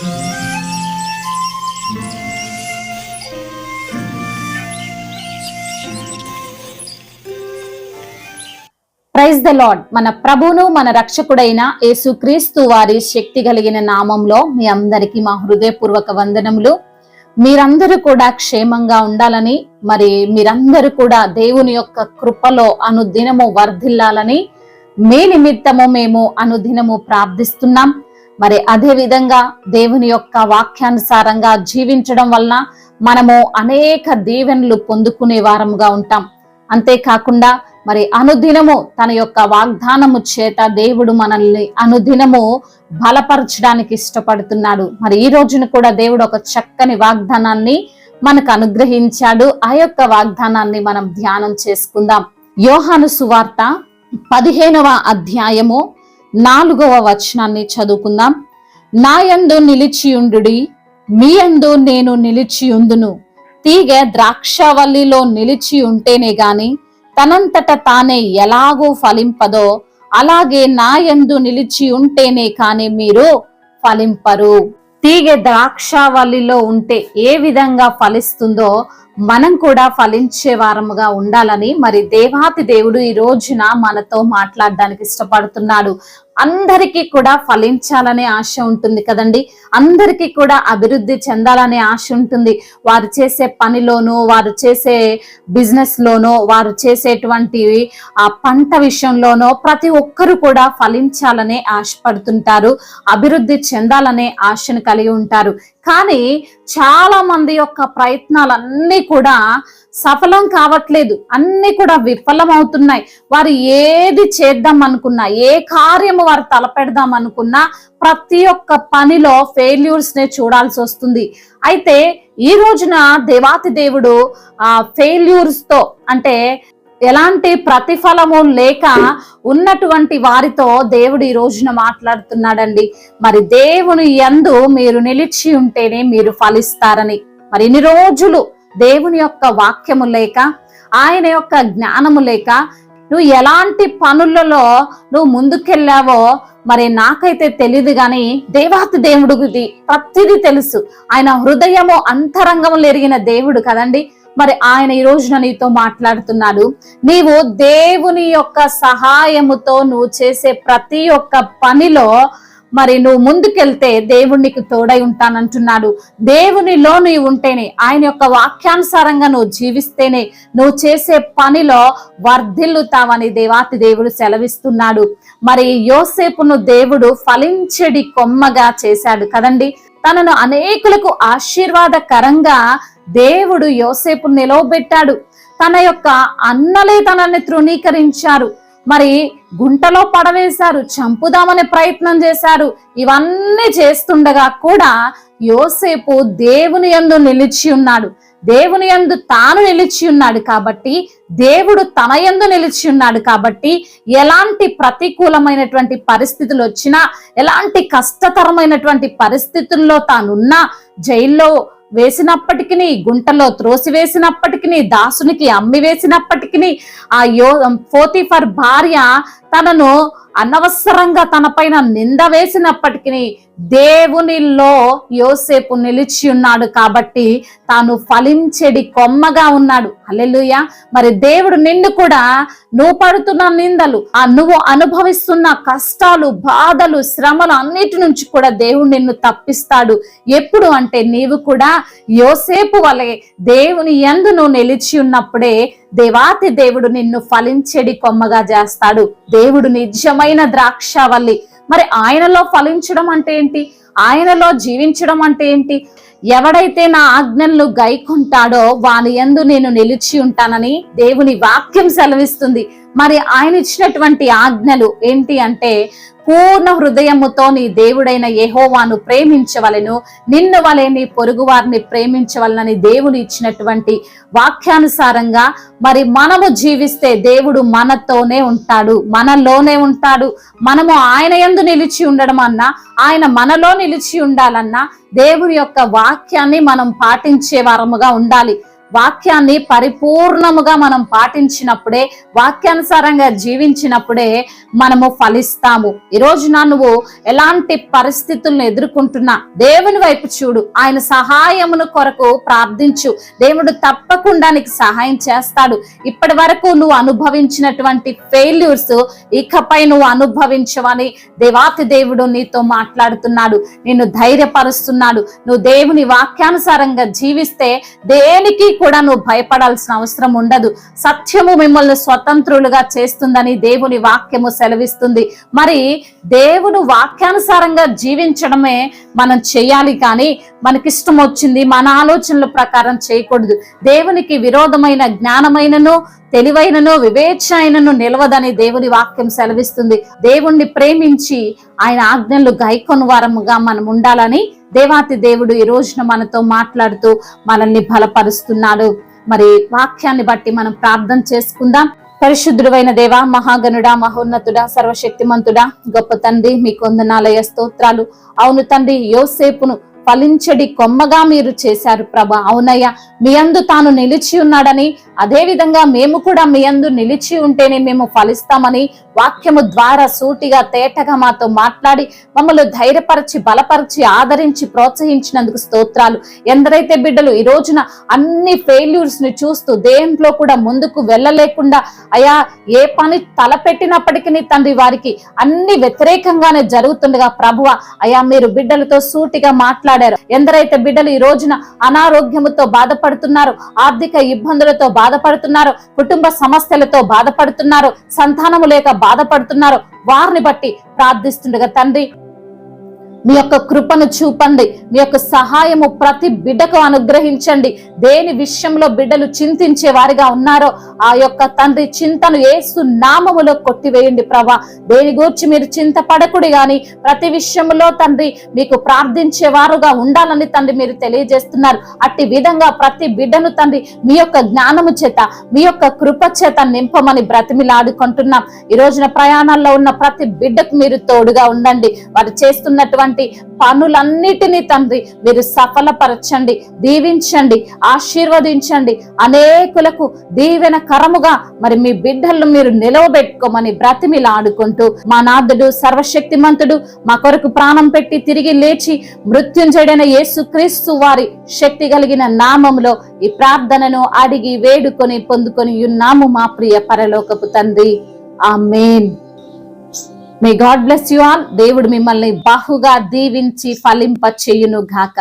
Praise the lord మన ప్రభును మన రక్షకుడైన యేసుక్రీస్తు వారి శక్తి కలిగిన నామంలో మీ అందరికీ మా హృదయపూర్వక వందనములు. మీరందరూ కూడా క్షేమంగా ఉండాలని మరి మీరందరూ కూడా దేవుని యొక్క కృపలో అనుదినము వర్ధిల్లాలని మీ నిమిత్తము మేము అనుదినము ప్రార్థిస్తున్నాం. మరి అదే విధంగా దేవుని యొక్క వాక్యానుసారంగా జీవించడం వలన మనము అనేక దీవెనలు పొందుకునే వారముగా ఉంటాం. అంతేకాకుండా మరి అనుదినము తన యొక్క వాగ్దానము చేత దేవుడు మనల్ని అనుదినము బలపరచడానికి ఇష్టపడుతున్నాడు. మరి ఈ రోజున కూడా దేవుడు ఒక చక్కని వాగ్దానాన్ని మనకు అనుగ్రహించాడు. ఆ యొక్క వాగ్దానాన్ని మనం ధ్యానం చేసుకుందాం. యోహాను సువార్త పదిహేనవ అధ్యాయము నాలుగవ వచనాన్ని చదువుకుందాం. నాయందు నిలిచియుండు మీ యందు నేను నిలిచియుందును. తీగ ద్రాక్షవల్లిలో నిలిచి ఉంటేనే గాని తనంతట తానే ఎలాగో ఫలింపదో అలాగే నా యందు నిలిచి ఉంటేనే కాని మీరు ఫలింపరు. తీగ ద్రాక్షవల్లిలో ఉంటే ఏ విధంగా ఫలిస్తుందో మనం కూడా ఫలించే వారముగా ఉండాలని మరి దేవాతి దేవుడు ఈ రోజున మనతో మాట్లాడడానికి ఇష్టపడుతున్నాడు. అందరికీ కూడా ఫలించాలనే ఆశ ఉంటుంది కదండి. అందరికీ కూడా అభివృద్ధి చెందాలనే ఆశ ఉంటుంది. వారు చేసే పనిలోనూ వారు చేసే బిజినెస్ లోనో వారు చేసేటువంటి ఆ పంట విషయంలోనో ప్రతి ఒక్కరు కూడా ఫలించాలనే ఆశపడుతుంటారు. అభివృద్ధి చెందాలనే ఆశను కలిగి ఉంటారు. కానీ చాలా మంది యొక్క ప్రయత్నాలన్నీ కూడా సఫలం కావట్లేదు. అన్ని కూడా విఫలం అవుతున్నాయి వారు ఏది చేద్దాం అనుకున్నా ఏ కార్యం కార్యము వారు తలపెడదాం అనుకున్నా ప్రతి ఒక్క పనిలో ఫెయిల్యూర్స్ నే చూడాల్సి వస్తుంది. అయితే ఈ రోజున దేవాతి దేవుడు ఆ ఫెయిల్యూర్స్తో అంటే ఎలాంటి ప్రతిఫలము లేక ఉన్నటువంటి వారితో దేవుడు ఈ రోజున మాట్లాడుతున్నాడండి. మరి దేవుని యందు మీరు నిలిచి ఉంటేనే మీరు ఫలిస్తారని. మరి ఇన్ని రోజులు దేవుని యొక్క వాక్యము లేక ఆయన యొక్క జ్ఞానము లేక నువ్వు ఎలాంటి పనులలో నువ్వు ముందుకెళ్ళావో మరి నాకైతే తెలియదు కానీ దేవాతి దేవుడిది ప్రతిదీ తెలుసు. ఆయన హృదయము అంతరంగములు ఎరిగిన దేవుడు కదండి. మరి ఆయన ఈ రోజున నీతో మాట్లాడుతున్నాడు. నీవు దేవుని యొక్క సహాయముతో నువ్వు చేసే ప్రతి ఒక్క పనిలో మరి నువ్వు ముందుకెళ్తే దేవుడు నీకు తోడై ఉంటానంటున్నాడు. దేవునిలో నువ్వు ఉంటేనే ఆయన యొక్క వాక్యానుసారంగా నువ్వు జీవిస్తేనే నువ్వు చేసే పనిలో వర్ధిల్లుతావని దేవాతి దేవుడు సెలవిస్తున్నాడు. మరి యోసేపును దేవుడు ఫలించడి కొమ్మగా చేశాడు కదండి. తనను అనేకులకు ఆశీర్వాదకరంగా దేవుడు యోసేపు నిలవబెట్టాడు. తన యొక్క అన్నలే తనని తృణీకరించారు. మరి గుంటలో పడవేశారు చంపుదామనే ప్రయత్నం చేశారు. ఇవన్నీ చేస్తుండగా కూడా యోసేపు దేవుని యందు నిలిచి ఉన్నాడు. దేవుని యందు తాను నిలిచి ఉన్నాడు కాబట్టి దేవుడు తన యందు నిలిచి ఉన్నాడు కాబట్టి ఎలాంటి ప్రతికూలమైనటువంటి పరిస్థితులు వచ్చినా ఎలాంటి కష్టతరమైనటువంటి పరిస్థితుల్లో తానున్నా జైల్లో వేసినప్పటికీ గుంటలో త్రోసి వేసినప్పటికీ దాసునికి అమ్మి వేసినప్పటికీ ఆ యో ఫోతిఫర్ భార్య తనను అనవసరంగా తన పైన నింద వేసినప్పటికీ దేవునిలో యోసేపు నిలిచి ఉన్నాడు కాబట్టి తాను ఫలించెడి కొమ్మగా ఉన్నాడు. అల్లెలుయ మరి దేవుడు నిన్ను కూడా నువ్వు పడుతున్న నిందలు ఆ నువ్వు అనుభవిస్తున్న కష్టాలు బాధలు శ్రమలు అన్నిటి నుంచి కూడా దేవుడు నిన్ను తప్పిస్తాడు. ఎప్పుడు అంటే నీవు కూడా యోసేపు వలె దేవుని ఎందు నువ్వు నిలిచి ఉన్నప్పుడే దేవాతి దేవుడు నిన్ను ఫలించెడి కొమ్మగా చేస్తాడు. దేవుడు నిజమైన ద్రాక్షవల్లి. మరి ఆయనలో ఫలించడం అంటే ఏంటి? ఆయనలో జీవించడం అంటే ఏంటి? ఎవడైతే నా ఆజ్ఞలను గైకుంటాడో వాని ఎందు నేను నిలిచి ఉంటానని దేవుని వాక్యం సెలవిస్తుంది. మరి ఆయన ఇచ్చినటువంటి ఆజ్ఞలు ఏంటి అంటే పూర్ణ హృదయముతో నీ దేవుడైన యహోవాను ప్రేమించవలెను నిన్ను వలె నీ పొరుగు వారిని ప్రేమించవలనని దేవుడు ఇచ్చినటువంటి వాక్యానుసారంగా మరి మనము జీవిస్తే దేవుడు మనతోనే ఉంటాడు మనలోనే ఉంటాడు. మనము ఆయన ఎందు నిలిచి ఉండడం అన్నా ఆయన మనలో నిలిచి ఉండాలన్నా దేవుని యొక్క వాక్యాన్ని మనం పాటించే వారముగా ఉండాలి. వాక్యాన్ని పరిపూర్ణముగా మనం పాటించినప్పుడే వాక్యానుసారంగా జీవించినప్పుడే మనము ఫలిస్తాము. ఈ రోజున నువ్వు ఎలాంటి పరిస్థితులను ఎదుర్కొంటున్నా దేవుని వైపు చూడు. ఆయన సహాయమును కొరకు ప్రార్థించు. దేవుడు తప్పకుండా నీకు సహాయం చేస్తాడు. ఇప్పటి వరకు నువ్వు అనుభవించినటువంటి ఫెయిల్యూర్స్ ఇకపై నువ్వు అనుభవించవని దేవాతి దేవుడు నీతో మాట్లాడుతున్నాడు. నిన్ను ధైర్యపరుస్తున్నాడు. నువ్వు దేవుని వాక్యానుసారంగా జీవిస్తే దేనికి కూడా నువ్వు భయపడాల్సిన అవసరం ఉండదు. సత్యము మిమ్మల్ని స్వతంత్రులుగా చేస్తుందని దేవుని వాక్యము సెలవిస్తుంది. మరి దేవుడు వాక్యానుసారంగా జీవించడమే మనం చేయాలి కానీ మనకిష్టం వచ్చింది మన ఆలోచనల ప్రకారం చేయకూడదు. దేవునికి విరోధమైన జ్ఞానమైనను తెలివైనను వివేచనను నిలవదని దేవుని వాక్యం సెలవిస్తుంది. దేవుణ్ణి ప్రేమించి ఆయన ఆజ్ఞలు గైకొను వారముగా మనం ఉండాలని దేవాతి దేవుడు ఈ రోజున మనతో మాట్లాడుతూ మనల్ని బలపరుస్తున్నాడు. మరి వాక్యాన్ని బట్టి మనం ప్రార్థన చేసుకుందాం. పరిశుద్ధుడైన దేవ మహాగనుడ మహోన్నతుడా సర్వశక్తిమంతుడా గొప్ప తండ్రి మీ కొందనాలయ స్తోత్రాలు. అవును తండ్రి యోసేపును ఫలించడి కొమ్మగా మీరు చేశారు ప్రభ. అవునయ్య మీ అందు తాను నిలిచి ఉన్నాడని అదే విధంగా మేము కూడా మీ అందు నిలిచి ఉంటేనే మేము ఫలిస్తామని వాక్యము ద్వారా సూటిగా తేటగా మాతో మాట్లాడి మమ్మల్ని ధైర్యపరిచి బలపరిచి ఆదరించి ప్రోత్సహించినందుకు స్తోత్రాలు. ఎందరైతే బిడ్డలు ఈ రోజున అన్ని ఫెయిల్యూర్స్ని చూస్తూ దేంట్లో కూడా ముందుకు వెళ్ళలేకుండా అయా ఏ పని తలపెట్టినప్పటికీ తండ్రి వారికి అన్ని వ్యతిరేకంగానే జరుగుతుండగా ప్రభువ అయా మీరు బిడ్డలతో సూటిగా మాట్లాడారు. ఎందరైతే బిడ్డలు ఈ రోజున అనారోగ్యముతో బాధపడుతున్నారు ఆర్థిక ఇబ్బందులతో బాధపడుతున్నారు కుటుంబ సమస్యలతో బాధపడుతున్నారు సంతానము లేక బాధపడుతున్నారు వారిని బట్టి ప్రార్థిస్తుండగా తండ్రి మీ యొక్క కృపను చూపండి. మీ యొక్క సహాయము ప్రతి బిడ్డకు అనుగ్రహించండి. దేని విషయంలో బిడ్డలు చింతించే వారిగా ఉన్నారో ఆ యొక్క తండ్రి చింతను ఏసు నామములో కొట్టివేయండి ప్రభా. దేని గూర్చి మీరు చింతపడకుడి గాని ప్రతి విషయంలో తండ్రి మీకు ప్రార్థించే వారుగా ఉండాలని తండ్రి మీరు తెలియజేస్తున్నారు. అట్టి విధంగా ప్రతి బిడ్డను తండ్రి మీ యొక్క జ్ఞానము చేత మీ యొక్క కృప చేత నింపమని బ్రతిమిలాడుకుంటున్నాం. ఈ రోజున ప్రయాణాల్లో ఉన్న ప్రతి బిడ్డకు మీరు తోడుగా ఉండండి. వారు చేస్తున్నటువంటి పనులన్నిటినీ తండ్రి మీరు సఫలపరచండి దీవించండి ఆశీర్వదించండి. అనేకులకు దీవెన కరముగా మరి మీ బిడ్డలను మీరు నిలవబెట్టుకోమని బ్రతిమిలాడుకుంటూ మా నాథుడు సర్వశక్తిమంతుడు మా కొరకు ప్రాణం పెట్టి తిరిగి లేచి మృత్యుంజడైన యేసుక్రీస్తు వారి శక్తి కలిగిన నామములో ఈ ప్రార్థనను అడిగి వేడుకొని పొందుకొని ఉన్నాము మా ప్రియ పరలోకపు తండ్రి. ఆ may God bless you all దేవుడు మిమ్మల్ని బహుగా దీవించి ఫలింప చేయును గాక